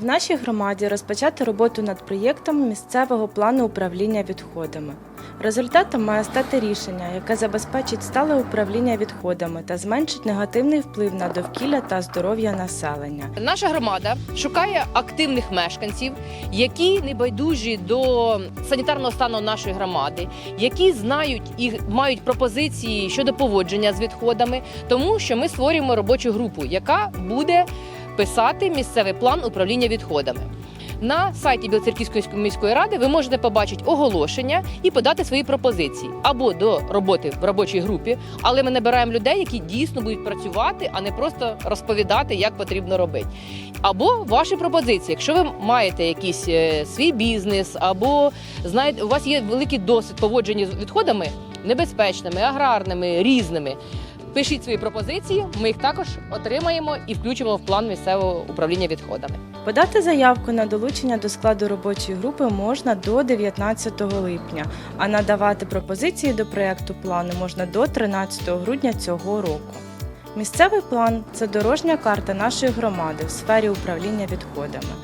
В нашій громаді розпочати роботу над проєктом місцевого плану управління відходами. Результатом має стати рішення, яке забезпечить стале управління відходами та зменшить негативний вплив на довкілля та здоров'я населення. Наша громада шукає активних мешканців, які не байдужі до санітарного стану нашої громади, які знають і мають пропозиції щодо поводження з відходами, тому що ми створюємо робочу групу, яка буде писати місцевий план управління відходами. На сайті Білоцерківської міської ради ви можете побачити оголошення і подати свої пропозиції або до роботи в робочій групі, але ми набираємо людей, які дійсно будуть працювати, а не просто розповідати, як потрібно робити. Або ваші пропозиції, якщо ви маєте якийсь е, свій бізнес, або знаєте, у вас є великий досвід поводження з відходами небезпечними, аграрними, різними. Пишіть свої пропозиції, ми їх також отримаємо і включимо в план місцевого управління відходами. Подати заявку на долучення до складу робочої групи можна до 19 липня, а надавати пропозиції до проєкту плану можна до 13 грудня цього року. Місцевий план це дорожня карта нашої громади в сфері управління відходами.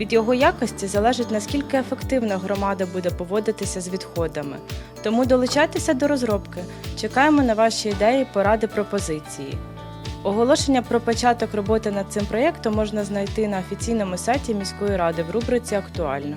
Від його якості залежить наскільки ефективно громада буде поводитися з відходами. Тому долучайтеся до розробки. Чекаємо на ваші ідеї, поради, пропозиції. Оголошення про початок роботи над цим проєктом можна знайти на офіційному сайті міської ради в рубриці Актуально.